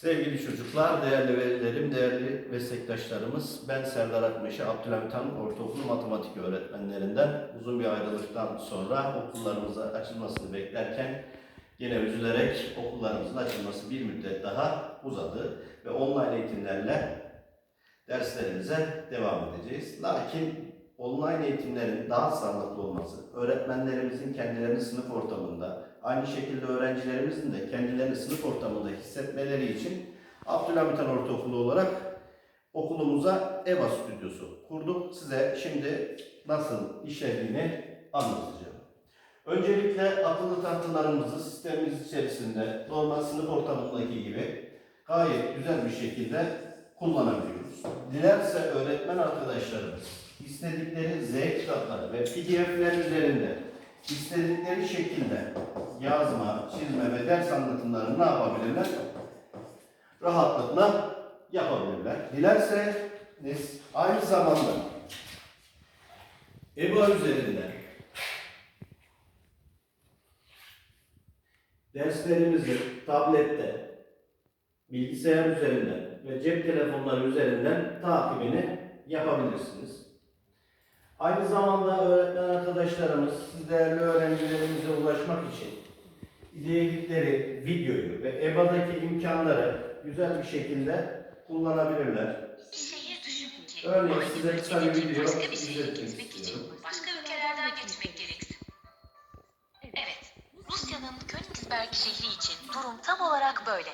Sevgili çocuklar, değerli velilerim, değerli meslektaşlarımız, ben Serdar Akmeşe, Abdülhamit Han Ortaokulu Matematik öğretmenlerinden uzun bir ayrılıktan sonra okullarımıza açılmasını beklerken yine üzülerek okullarımızın açılması bir müddet daha uzadı ve online eğitimlerle derslerimize devam edeceğiz. Lakin online eğitimlerin daha sağlıklı olması, öğretmenlerimizin kendilerini sınıf ortamında, aynı şekilde öğrencilerimizin de kendilerini sınıf ortamında hissetmeleri için Abdülhamit Han Ortaokulu olarak okulumuza EVA stüdyosu kurduk. Size şimdi nasıl işlediğini anlatacağım. Öncelikle akıllı tahtalarımızı sistemimiz içerisinde normal sınıf ortamındaki gibi gayet güzel bir şekilde kullanabiliyoruz. Dilerse öğretmen arkadaşlarımız istedikleri Z kitapları ve PDF'ler üzerinde istedikleri şekilde yazma, çizme ve ders anlatımlarını ne yapabilirler? Rahatlıkla yapabilirler. Dilerse biz aynı zamanda EBA üzerinden derslerimizi tablette, bilgisayar üzerinden ve cep telefonları üzerinden takibini yapabilirsiniz. Aynı zamanda öğretmen arkadaşlarımız siz değerli öğrencilerimize ulaşmak için izledikleri videoyu ve EBA'daki imkanları güzel bir şekilde kullanabilirler. Şehir düşününce Örneğin aynı size kısa bir video başka bir şehre izletmek gitmek için istiyorum. başka ülkelerden geçmek gereksin. Evet, Rusya'nın Königsberg şehri için durum tam olarak böyle.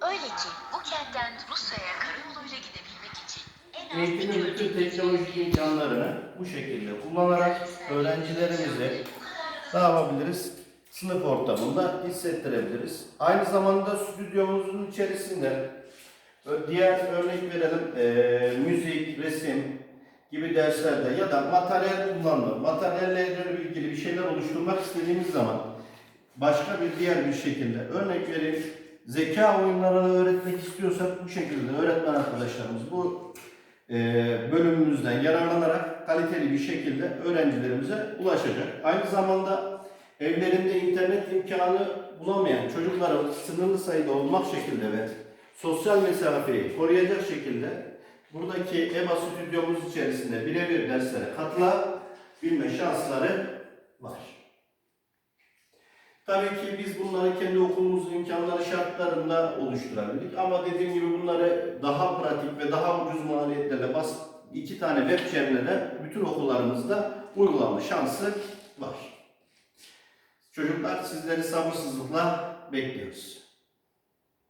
Öyle ki bu kentten Rusya'ya karayoluyla az Eğitimin bütün teknolojik imkanlarını bu şekilde kullanarak öğrencilerimize ne yapabiliriz? Sınıf ortamında hissettirebiliriz. Aynı zamanda stüdyomuzun içerisinde diğer örnek verelim eee, müzik, resim gibi derslerde ya da materyal kullanma, materyallerle ilgili bir şeyler oluşturmak istediğimiz zaman başka bir diğer bir şekilde örnek vereyim zeka oyunlarını öğretmek istiyorsak bu şekilde öğretmen arkadaşlarımız bu e, bölümümüzden yararlanarak kaliteli bir şekilde öğrencilerimize ulaşacak. Aynı zamanda evlerinde internet imkanı bulamayan çocukların sınırlı sayıda olmak şekilde ve sosyal mesafeyi koruyacak şekilde buradaki EBA stüdyomuz içerisinde birebir derslere katılabilme şansları var. Tabii ki biz bunları kendi okulumuzun imkanları şartlarında oluşturabildik ama dediğim gibi bunları daha pratik ve daha ucuz maliyetlerle bas iki tane web çevreleri bütün okullarımızda uygulama şansı var. Çocuklar sizleri sabırsızlıkla bekliyoruz.